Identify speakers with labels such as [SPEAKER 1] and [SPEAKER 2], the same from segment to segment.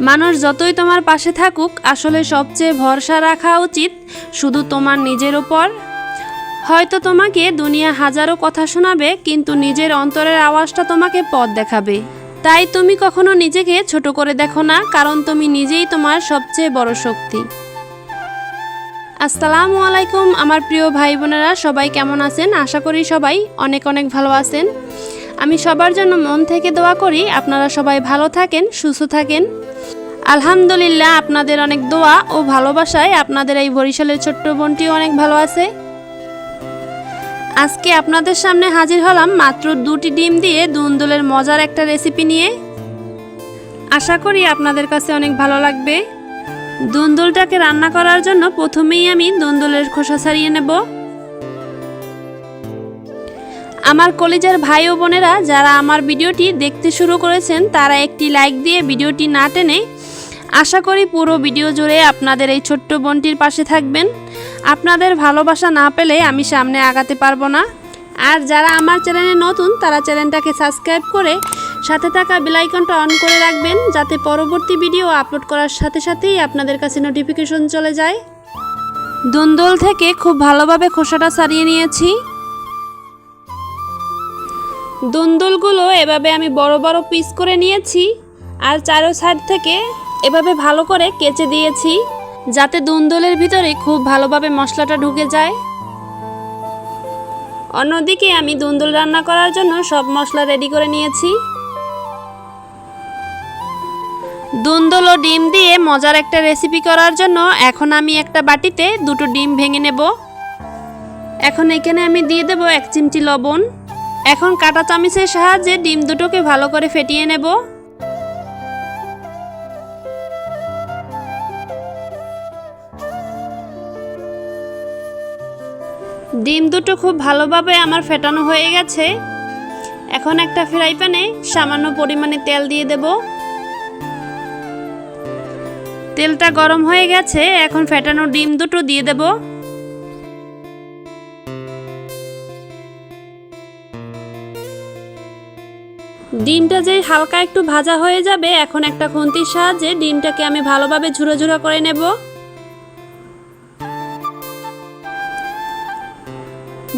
[SPEAKER 1] মানুষ যতই তোমার পাশে থাকুক, আসলে সবচেয়ে ভরসা রাখা উচিত শুধু তোমার নিজের ওপর হয়তো তোমাকে দুনিয়া হাজারো কথা শোনাবে, কিন্তু নিজের অন্তরের আওয়াজটা তোমাকে পথ দেখাবে। তাই তুমি কখনো নিজেকে ছোট করে দেখো না, কারণ তুমি নিজেই তোমার সবচেয়ে বড় শক্তি। আসসালামু আলাইকুম, আমার প্রিয় ভাই বোনেরা, সবাই কেমন আছেন? আশা করি সবাই অনেক অনেক ভালো আছেন। আমি সবার জন্য মন থেকে দোয়া করি, আপনারা সবাই ভালো থাকেন, সুস্থ থাকেন। আলহামদুলিল্লাহ, আপনাদের অনেক দোয়া ও ভালোবাসায় আপনাদের এই বরিশালের ছোট্ট বোনটিও অনেক ভালো আছে। আজকে আপনাদের সামনে হাজির হলাম মাত্র দুটি ডিম দিয়ে দুন্দুলের মজার একটা রেসিপি নিয়ে। আশা করি আপনাদের কাছে অনেক ভালো লাগবে। দুন্দুলটাকে রান্না করার জন্য প্রথমেই আমি দুন্দুলের খোসা ছাড়িয়ে নেব। আমার কলেজের ভাই ও বোনেরা যারা আমার ভিডিওটি দেখতে শুরু করেছেন, তারা একটি লাইক দিয়ে ভিডিওটি না টেনে আশা করি পুরো ভিডিও জুড়ে আপনাদের এই ছোট্ট বোনটির পাশে থাকবেন। আপনাদের ভালোবাসা না পেলে আমি সামনে আগাতে পারব না। আর যারা আমার চ্যানেলে নতুন, তারা চ্যানেলটাকে সাবস্ক্রাইব করে সাথে থাকা বেলাইকনটা অন করে রাখবেন, যাতে পরবর্তী ভিডিও আপলোড করার সাথে সাথেই আপনাদের কাছে নোটিফিকেশন চলে যায়। দুন্দল থেকে খুব ভালোভাবে খোসাটা সারিয়ে নিয়েছি। দুন্দুলগুলো এভাবে আমি বড় বড় পিস করে নিয়েছি। আর চারো সাইড থেকে এভাবে ভালো করে কেচে দিয়েছি, যাতে দুন্দুলের ভিতরে খুব ভালোভাবে মশলাটা ঢুকে যায়। অন্যদিকে আমি দুন্দুল রান্না করার জন্য সব মশলা রেডি করে নিয়েছি। দুন্দুল ও ডিম দিয়ে মজার একটা রেসিপি করার জন্য এখন আমি একটা বাটিতে দুটো ডিম ভেঙে নেব। এখন এখানে আমি দিয়ে দেব এক চিমটি লবণ। এখন কাটা চামিচের সাহায্যে ডিম দুটোকে ভালো করে ফেটিয়ে নেব। ডিম দুটো খুব ভালোভাবে আমার ফেটানো হয়ে গেছে। এখন একটা ফ্রাই প্যানে সামান্য পরিমাণে তেল দিয়ে দেব। তেলটা গরম হয়ে গেছে, এখন ফেটানো ডিম দুটো দিয়ে দেবো। ডিমটা যে হালকা একটু ভাজা হয়ে যাবে, এখন একটা খুন্তির সাহায্যে ডিমটাকে আমি ভালোভাবে ঝুরো ঝুরো করে নেব।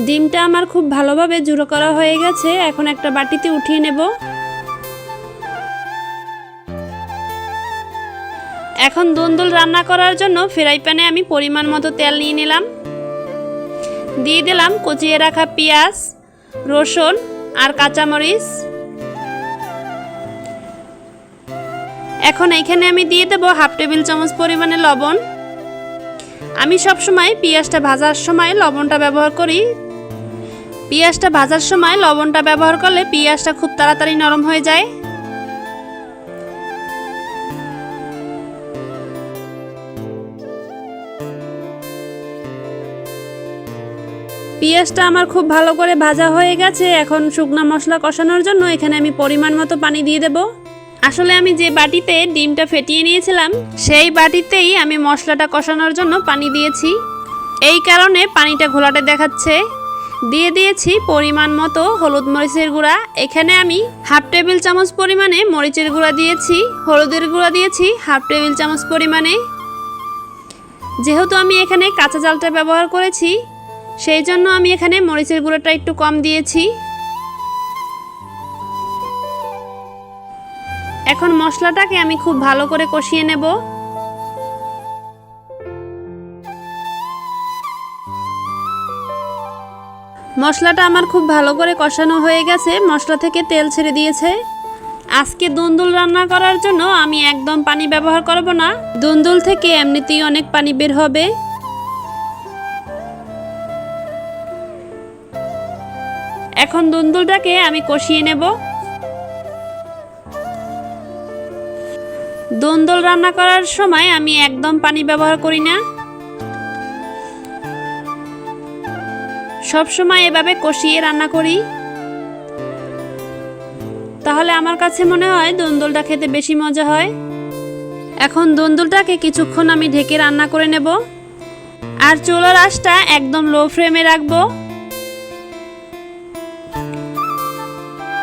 [SPEAKER 1] ডিমটা আমার খুব ভালোভাবে জুড়ো করা হয়ে গেছে। এখন একটা বাটিতে উঠিয়ে নেব। এখন দুন্দুল রান্না করার জন্য ফ্রাই প্যানে আমি পরিমাণ মতো তেল নিয়ে নিলাম। দিয়ে দিলাম কচিয়ে রাখা পেঁয়াজ, রসুন আর কাঁচামরিচ। এখন এইখানে আমি দিয়ে দেবো হাফ টেবিল চামচ পরিমাণে লবণ। আমি সব সময় পেঁয়াজটা ভাজার সময় লবণটা ব্যবহার করি। পেঁয়াজটা ভাজার সময় লবণটা ব্যবহার করলে পেঁয়াজটা খুব তাড়াতাড়ি নরম হয়ে যায়। পেঁয়াজটা আমার খুব ভালো করে ভাজা হয়ে গেছে। এখন শুকনো মশলা কষানোর জন্য এখানে আমি পরিমাণ মতো পানি দিয়ে দেবো। আসলে আমি যে বাটিতে ডিমটা ফেটিয়ে নিয়েছিলাম, সেই বাটিতেই আমি মশলাটা কষানোর জন্য পানি দিয়েছি। এই কারণে পানিটা ঘোলাটে দেখাচ্ছে। দিয়ে দিয়েছি পরিমাণ মতো হলুদ মরিচের গুঁড়া। এখানে আমি হাফ টেবিল চামচ পরিমাণে মরিচের গুঁড়া দিয়েছি। হলুদের গুঁড়া দিয়েছি হাফ টেবিল চামচ পরিমাণে। যেহেতু আমি এখানে কাঁচা জালটা ব্যবহার করেছি, সেই জন্য আমি এখানে মরিচের গুঁড়োটা একটু কম দিয়েছি। এখন মশলাটাকে আমি খুব ভালো করে কষিয়ে নেব। মশলাটা আমার খুব ভালো করে কষানো হয়ে গেছে। মশলা থেকে তেল ছেড়ে দিয়েছে। আজকে দুন্দুল রান্না করার জন্য আমি একদম পানি ব্যবহার করব না। দুন্দুল থেকে এমনিতেই অনেক পানি বের হবে। এখন দুন্দুলটাকে আমি কষিয়ে নেব। দন্দল রান্না করার সময় আমি একদম পানি ব্যবহার করি না। সব সময় এভাবে কষিয়ে রান্না করি। তাহলে আমার কাছে মনে হয় দন্দলটা খেতে বেশি মজা হয়। এখন দন্দলটাকে কিছুক্ষণ আমি ঢেকে রান্না করে নেব। আর চুলার আঁচটা একদম লো ফ্লেমে রাখব।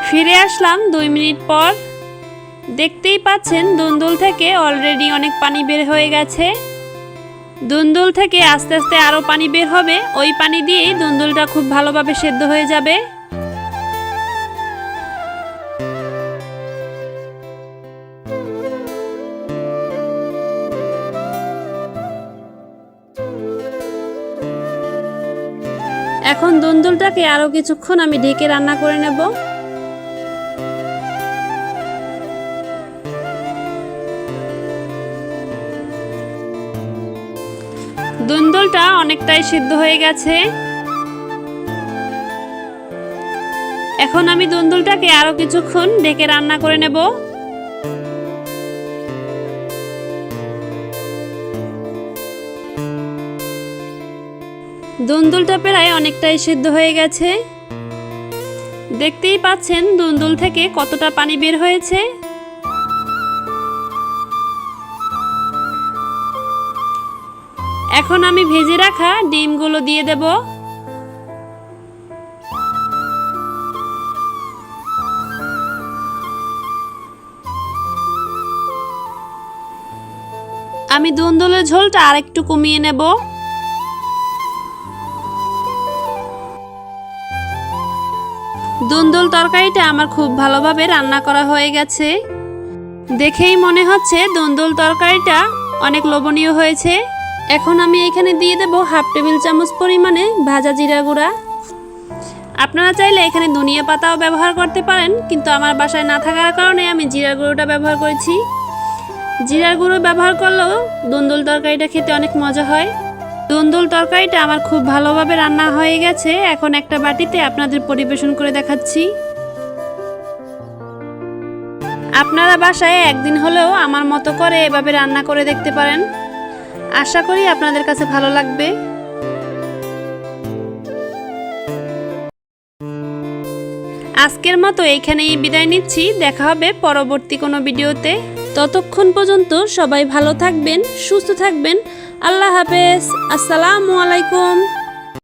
[SPEAKER 1] ফিরে আসলাম দুই মিনিট পর। দেখতেই পাচ্ছেন দুন্দুল থেকে অলরেডি অনেক পানি বের হয়ে গেছে। দুন্দুল থেকে আস্তে আস্তে আরও পানি বের হবে। ওই পানি দিয়েই দুন্দুলটা খুব ভালোভাবে সেদ্ধ হয়ে যাবে। এখন দুন্দুলটাকে আরও কিছুক্ষণ আমি ঢেকে রান্না করে নেব। দুন্দুলটা অনেকটাই সিদ্ধ হয়ে গেছে। এখন আমি দুন্দুলটাকে আরও কিছুক্ষণ ঢেকে রান্না করে নেব। দুন্দুলটা প্রায় অনেকটাই সিদ্ধ হয়ে গেছে। দেখতেই পাচ্ছেন দুন্দুল থেকে কতটা পানি বের হয়েছে। এখন আমি ভেজে রাখা ডিমগুলো দিয়ে দেব। আমি দুন্দুলের ঝোলটা আরেকটু কমিয়ে নেব। দুন্দুল তরকারিটা আমার খুব ভালোভাবে রান্না করা হয়ে গেছে। দেখেই মনে হচ্ছে দুন্দুল তরকারিটা অনেক লোভনীয় হয়েছে। এখন আমি এখানে দিয়ে দেব হাফ টেবিল চামচ পরিমাণে ভাজা জিরা গুঁড়া। আপনারা চাইলে এখানে ধনিয়া পাতাও ব্যবহার করতে পারেন, কিন্তু আমার বাসায় না থাকার কারণে আমি জিরা গুঁড়োটা ব্যবহার করেছি। জিরার গুঁড়ো ব্যবহার করলেও দুন্দুল তরকারিটা খেতে অনেক মজা হয়। দুন্দুল তরকারিটা আমার খুব ভালোভাবে রান্না হয়ে গেছে, এখন একটা বাটিতে আপনাদের পরিবেশন করে দেখাচ্ছি। আপনারা বাসায় একদিন হলেও আমার মতো করে এভাবে রান্না করে দেখতে পারেন। আশা করি আপনাদের কাছে ভালো লাগবে। আজকের মতো এখানেই বিদায় নিচ্ছি। দেখা হবে পরবর্তী কোনো ভিডিওতে। ততক্ষণ পর্যন্ত সবাই ভালো থাকবেন, সুস্থ থাকবেন। আল্লাহ হাফেজ। আসসালামু আলাইকুম।